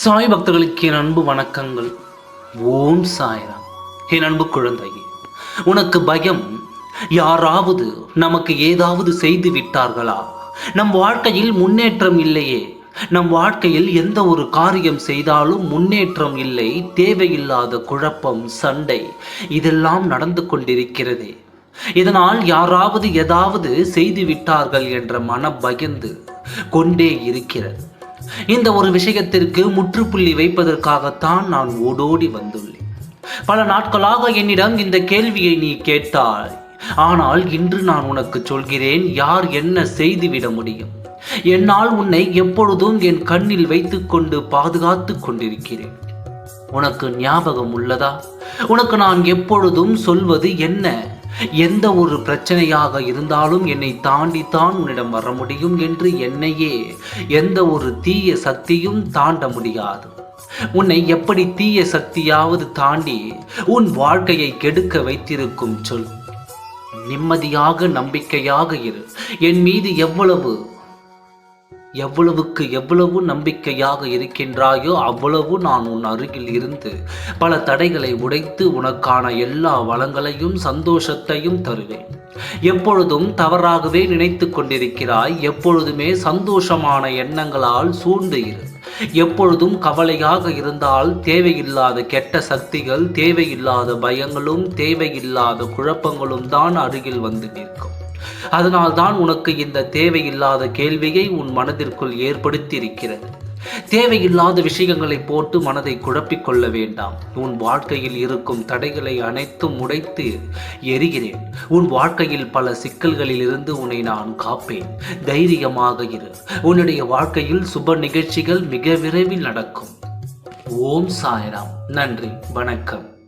சாய் பக்தர்களுக்கு என் அன்பு வணக்கங்கள். ஓம் சாய்ராம். என் அன்பு குழந்தை உனக்கு பயம். யாராவது நமக்கு ஏதாவது செய்து விட்டார்களா? நம் வாழ்க்கையில் முன்னேற்றம் இல்லையே. நம் வாழ்க்கையில் எந்த ஒரு காரியம் செய்தாலும் முன்னேற்றம் இல்லை. தேவையில்லாத குழப்பம் சண்டை இதெல்லாம் நடந்து கொண்டிருக்கிறதே. இதனால் யாராவது ஏதாவது செய்து விட்டார்கள் என்ற மன பயந்து கொண்டே இருக்கிறது. இந்த ஒரு விஷயத்திற்கு முற்றுப்புள்ளி வைப்பதற்காகத்தான் நான் ஓடோடி வந்துள்ளேன். பல நாட்களாக என்னிடம் இந்த கேள்வியை நீ கேட்டாய். ஆனால் இன்று நான் உனக்கு சொல்கிறேன் யார் என்ன செய்துவிட முடியும்? என்னால் உன்னை எப்பொழுதும் என் கண்ணில் வைத்துக்கொண்டு பாதுகாத்து கொண்டிருக்கிறேன். உனக்கு ஞாபகம் உள்ளதா? உனக்கு நான் எப்பொழுதும் சொல்வது என்ன? எந்த ஒரு பிரச்சனையாக இருந்தாலும் என்னை தாண்டித்தான் உன்னிடம் வர முடியும் என்று என்னையே. எந்த ஒரு தீய சக்தியும் தாண்ட முடியாது. உன்னை எப்படி தீய சக்தியாவது தாண்டி உன் வாழ்க்கையை கெடுக்க வைத்திருக்கும் சொல். நிம்மதியாக நம்பிக்கையாக இரு. என் மீது எவ்வளவு எவ்வளவுக்கு எவ்வளவு நம்பிக்கையாக இருக்கின்றாயோ அவ்வளவு நான் உன் அருகில் இருந்து பல தடைகளை உடைத்து உனக்கான எல்லா வளங்களையும் சந்தோஷத்தையும் தருவேன். எப்பொழுதும் தவறாகவே நினைத்து கொண்டிருக்கிறாய் எப்பொழுதுமே சந்தோஷமான எண்ணங்களால் சூழ்ந்து இரு. எப்பொழுதும் கவலையாக இருந்தால் தேவையில்லாத கெட்ட சக்திகள் தேவையில்லாத பயங்களும் தேவையில்லாத குழப்பங்களும் தான் அருகில் வந்து நிற்கும். அதனால்தான் உனக்கு இந்த தேவையில்லாத கேள்வியை உன் மனதிற்குள் ஏற்படுத்தியிருக்கிறது. தேவையில்லாத விஷயங்களை போட்டு மனதை குழப்பிக் கொள்ள வேண்டாம். உன் வாழ்க்கையில் இருக்கும் தடைகளை அனைத்தும் உடைத்து எரிகிறேன் உன் வாழ்க்கையில் பல சிக்கல்களில் இருந்து உன்னை நான் காப்பேன். தைரியமாக இரு. உன்னுடைய வாழ்க்கையில் சுப நிகழ்ச்சிகள் மிக விரைவில் நடக்கும். ஓம் சாய்ராம். நன்றி. வணக்கம்.